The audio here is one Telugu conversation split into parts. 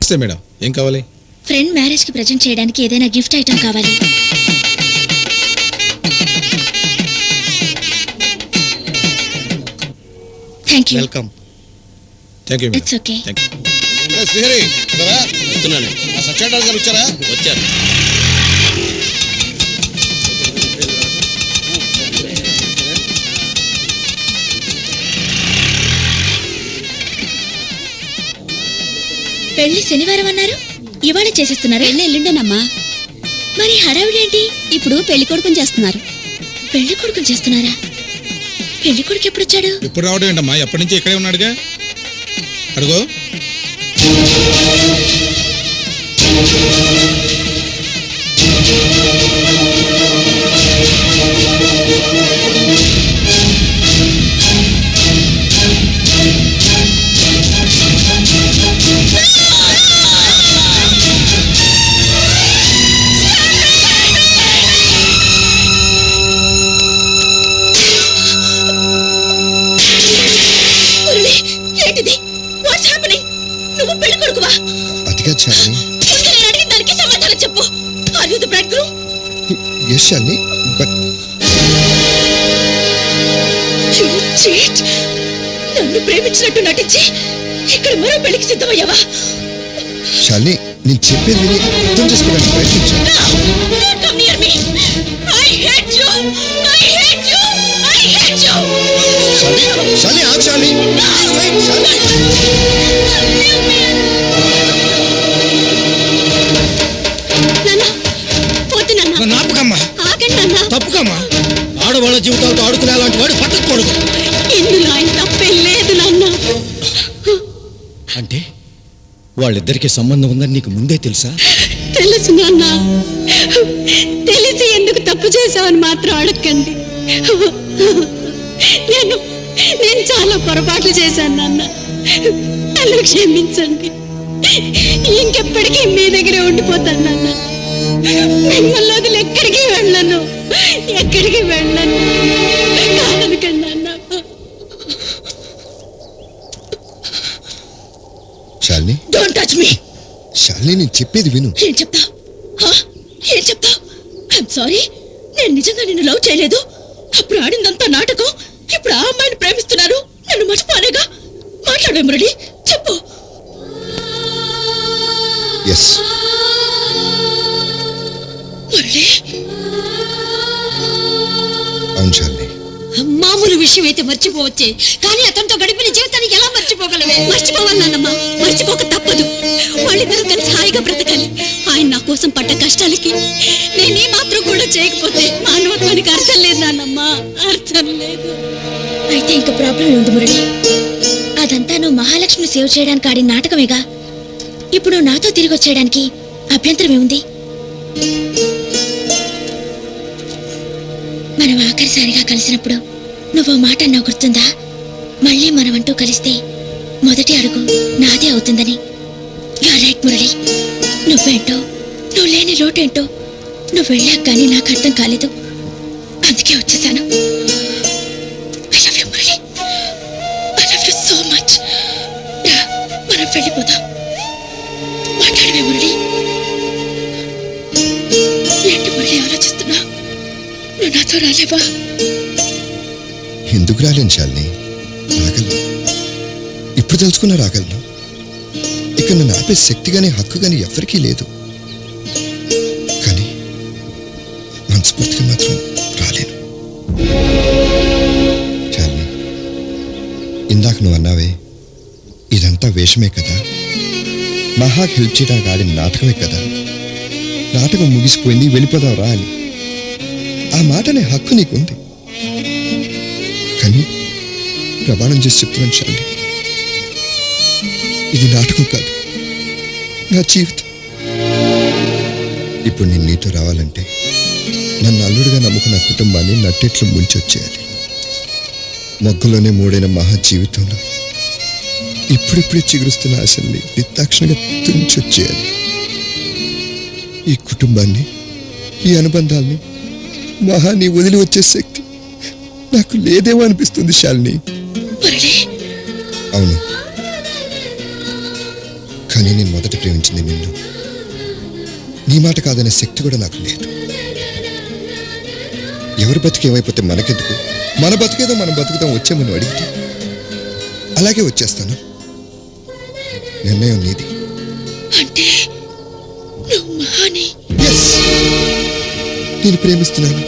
నమస్తే మేడం. ఏం కావాలి? ఫ్రెండ్ మ్యారేజ్కి ప్రజెంట్ చేయడానికి ఏదైనా గిఫ్ట్ ఐటమ్ కావాలి. Thank you welcome. Thank you it's okay. Thank you Srihari? వస్తున్నాను. ఆ సత్యనారాయణ గారు వచ్చారా? వచ్చారు. పెళ్ళి శనివారం అన్నారు. ఇవాళ చేసేస్తున్నారు. పెళ్ళి ఎల్లుండేనమ్మా. మరి హడావిడేంటి? ఇప్పుడు పెళ్ళి కొడుకుని చేస్తున్నారు. పెళ్ళి కొడుకుని చేస్తున్నారా? పెళ్ళి కొడుకు ఎప్పుడు వచ్చాడు ఇప్పుడు రావడం ఏంటమ్మా? ఎప్పటి నుంచి ఇక్కడే ఉన్నాడుగా? అడుగో. అదిగా చాలి ముందు నేను అడిగిన దానికి సమాధానం చెప్పు. Are you the bride groom yes Shalini but cheat నన్ను ప్రేమించినట్టు నటించి ఇక్కడ మరో పెళ్ళికి సిద్ధమయ్యావా? శాలిని నేను చెప్పేది విని అర్థం చేసుకోవడానికి ప్రయత్నించాను No! Don't come near me! ఆడవాళ్ళ జీవితాలతో ఆడుకునే అలాంటి వాడు పట్టకూడదు ఇందులో ఆయన తప్పేం లేదు నాన్న. అంటే వాళ్ళిద్దరికి సంబంధం ఉందని నీకు ముందే తెలుసా? తెలుసు నాన్న. తెలిసి ఎందుకు తప్పు చేశావని మాత్రం అడగండి. నేను నేను చాలా పొరపాట్లు చేశాను నాన్న. నన్ను క్షమించండి. ఇంకెప్పటికీ మీ దగ్గరే ఉండిపోతాను నాన్న. మిమ్మల్ని వదిలి ఎక్కడికి వెళ్ళను. ఎక్కడికి వెళ్ళను? కాదనకండి నాన్న Shalini? Don't touch me Shalini నేను చెప్పేది విను. ఏం చెప్తావు ఏం చెప్తావు ఐఎమ్ సారీ నేను నిజంగా నిన్ను లవ్ చేయలేదు. అప్పుడు ఆడిందంతా నాటకం. ఇప్పుడు ఆ అమ్మాయిని ప్రేమిస్తున్నారు. నన్ను మర్చిపోనేగా. మాట్లాడే మురళి. అవును శాలిని మామూలు విషయం అయితే మర్చిపోవచ్చే. కానీ అతనితో గడిపిన జీవితానికి ఎలా మర్చిపోగలవే మర్చిపోవాలన్నమ్మా మర్చిపోక తప్పదు. వాళ్ళిద్దరూ కలిసి హాయిగా బ్రతకాలి. ఆయన నా కోసం పడ్డ కష్టాలకి నేనే మాత్రం కూడా చేయకపోతే మానవత్వానికి అర్థం లేదు నాన్నమ్మా. అర్థం లేదు. అయితే ఇంక ప్రాబ్లం ఉంది మురళి? అదంతా నువ్వు మహాలక్ష్మిని సేవ్ చేయడానికి ఆడిన నాటకమేగా? ఇప్పుడు నాతో తిరిగి వచ్చేయడానికి అభ్యంతరం ఏముంది? మనం ఆఖరిసారిగా కలిసినప్పుడు నువ్వు మాట అన్నావు గుర్తుందా? మళ్ళీ మనమంటూ కలిస్తే మొదటి అడుగు నాదే అవుతుందని. రైట్ మురళి. నువ్వేంటో నువ్వు లేని లోటేంటో నువ్వు వెళ్ళాక కానీ నాకు అర్థం కాలేదు. అందుకే వచ్చేసాను. సో మచ్ మనం వెళ్ళిపోతాం మాట్లాడమే మురళి. ఏంటి మురళి ఆలోచిస్తున్నా నువ్వు నాతో రాలేవా? ఎందుకు రాలేను శాలిని? రాగలను ఇప్పుడు తెలుసుకున్న రాగలను. ఇక నన్ను ఆపే శక్తి కానీ హక్కు కానీ ఎవరికీ లేదు. కానీ మనస్ఫూర్తిగా మాత్రం రాలేను. శాలిని ఇందాక నువ్వు అన్నావే ఇదంతా వేషమే కదా? మహాకి హెల్ప్ చేయడానికి ఆడిన నాటకమే కదా? నాటకం ముగిసిపోయింది వెళ్ళిపోదాం రా అని. ఆ మాటనే హక్కు నీకుంది. కానీ ప్రమాణం చేసి చెప్తున్నాను చాలి. ఇది నాటకం కాదు. నా జీవితం. ఇప్పుడు నేను నీతో రావాలంటే నన్ను అల్లుడిగా నమ్ముకున్న కుటుంబాన్ని నట్టెట్లు ముంచొచ్చేయాలి మొగ్గలోనే మూడైన మహా జీవితంలో ఇప్పుడిప్పుడే చిగురుస్తున్న ఆశల్ని నిత్తాక్షణంగా తుంచొచ్చేయాలి ఈ కుటుంబాన్ని ఈ అనుబంధాల్ని మహా నీ వదిలి వచ్చే శక్తి. నాకు లేదేమో అనిపిస్తుంది శాలిని. అవును. కానీ నేను మొదట ప్రేమించింది నిన్ను. నీ మాట కాదనే శక్తి కూడా నాకు లేదు. ఎవరి బతికి ఏమైపోతే మనకెందుకు? మన బతికేదో మనం బతుకుతాం వచ్చామని అడిగితే. అలాగే వచ్చేస్తాను. నిర్ణయం నీది. అంటే నేను ప్రేమిస్తున్నాను.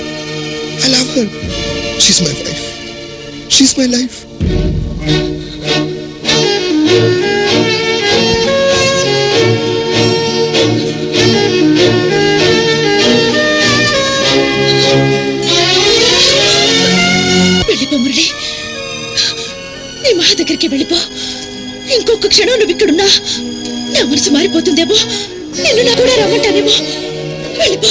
I love her she's my wife she's my life నీ దగ్గరికి వెళ్ళిపో. ఇంకొక క్షణం నువ్వు ఇక్కడున్నా. నా మనసు మారిపోతుందేమో. నిన్ను నా కూడా రమ్మంటానేమో వెళ్ళిపో.